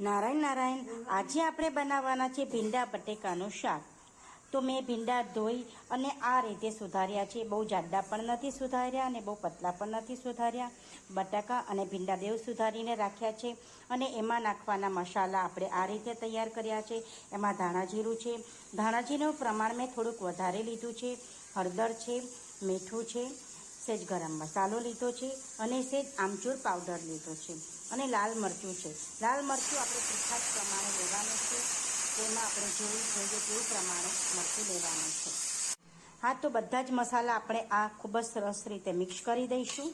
નારાયણ નારાયણ, આજે આપણે બનાવવાના છે ભીંડા બટેકાનું શાક. તો મેં ભીંડા ધોઈ અને આ રીતે સુધાર્યા છે. બહુ જાડા પણ નથી સુધાર્યા અને બહુ પતલા પણ નથી સુધાર્યા. બટાકા અને ભીંડા દેવ સુધારીને રાખ્યા છે અને એમાં નાખવાના મસાલા આપણે આ રીતે તૈયાર કર્યા છે. એમાં ધાણા જીરું છે. ધાણા જીરું પ્રમાણ મેં થોડુંક વધારે લીધું છે. હળદર છે, મીઠું છે સેજ ગરમ મસાલો લીધો છે અને સેજ આમચૂર પાવડર લીધો છે અને લાલ મરચું છે. લાલ મરચું આપણે તીખાશ પ્રમાણે લેવાનું છે. તેમાં આપણે જેવું જોઈએ તેવું પ્રમાણે મરચું લેવાનું છે. હા, તો બધા જ મસાલા આપણે આ ખૂબ જ સરસ રીતે મિક્સ કરી દઈશું.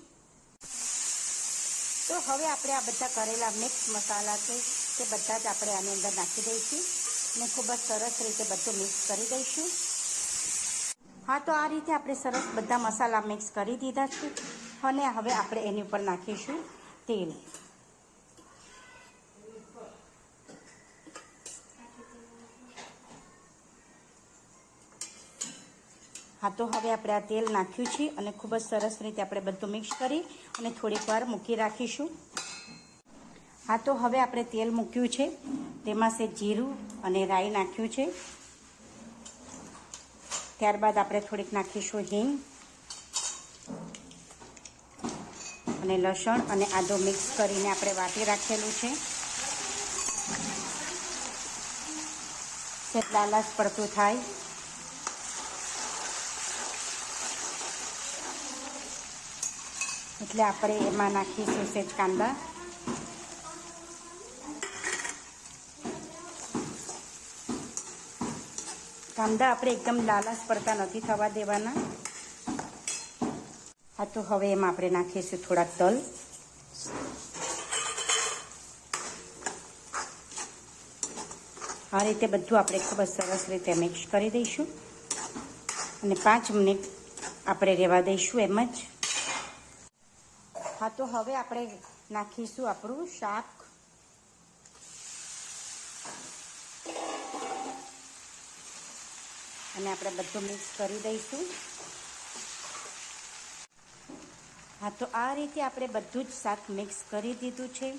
તો હવે આપણે આ બધા કરેલા મિક્સ મસાલા છે તે બધા જ આપણે આની અંદર નાખી દઈશું અને ખૂબ જ સરસ રીતે બધું મિક્સ કરી દઈશું. હા, તો આ રીતે આપણે સરસ બધા મસાલા મિક્સ કરી દીધા છે. અને હવે આપણે એની ઉપર નાખીશું તેલ. હા, તો હવે આપણે આ તેલ નાખ્યું છે અને ખૂબ જ સરસ રીતે આપણે બધું મિક્સ કરી અને થોડીક વાર મૂકી રાખીશું. હા, તો હવે આપણે તેલ મૂક્યું છે. તેમાં છે જીરું અને રાઈ નાખ્યું છે. ત્યારબાદ આપણે થોડીક નાખીશું હિંગ અને લસણ અને આદો મિક્સ કરીને આપણે વાટી રાખેલું છે. સેટ લાલાશ પડતું થાય. એટલે આપણે એમાં નાખીશું સેજ કાંદા. કાંદા આપણે એકદમ લાલાશ પડતા નથી થવા દેવાના. હા, તો હવે એમાં આપણે નાખીશું થોડાક તલ. આ રીતે બધું આપણે ખૂબ જ સરસ રીતે મિક્સ કરી દઈશું. અને પાંચ મિનિટ આપણે રહેવા દઈશું એમ જ. હા, તો હવે આપણે નાખીશું આપણું શાક. અને આપણે બધું મિક્સ કરી દઈશું. હા, તો આ રીતે આપણે બધું જ શાક મિક્સ કરી દીધું છે.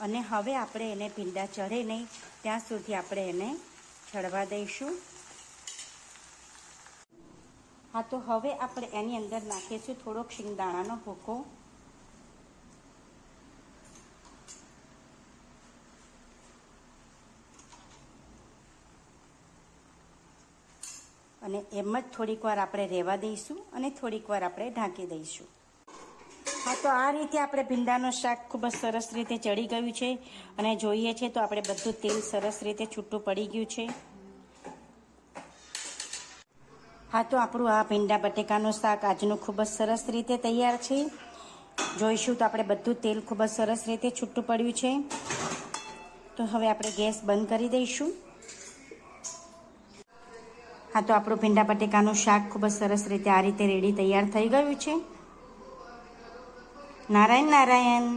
અને હવે આપણે એને ભીંડા ચડે નહીં. ત્યાં સુધી આપણે એને ચડવા દઈશું. હા, તો હવે આપણે એની અંદર નાખીશું થોડોક શિંગદાણાનો ભૂકો. અને એમ જ થોડીક વાર આપણે રહેવા દઈશું અને થોડીક વાર આપણે ઢાંકી દઈશું. હા, તો આ રીતે આપણે ભીંડાનું શાક ખૂબ જ સરસ રીતે ચડી ગયું છે અને જોઈએ છે તો આપણે બધું તેલ સરસ રીતે છૂટું પડી ગયું છે. હા, તો આપણું આ ભીંડા બટેકાનું શાક આજનું ખૂબ જ સરસ રીતે તૈયાર છે. જોઈશું તો આપણે બધું તેલ ખૂબ જ સરસ રીતે છૂટું પડ્યું છે. તો હવે આપણે ગેસ બંધ કરી દઈશું. હા તો આપણું ભીંડા બટેકાનું શાક ખૂબ જ સરસ રીતે આ રીતે રેડી તૈયાર થઈ ગયું છે. નારાયણ નારાયણ.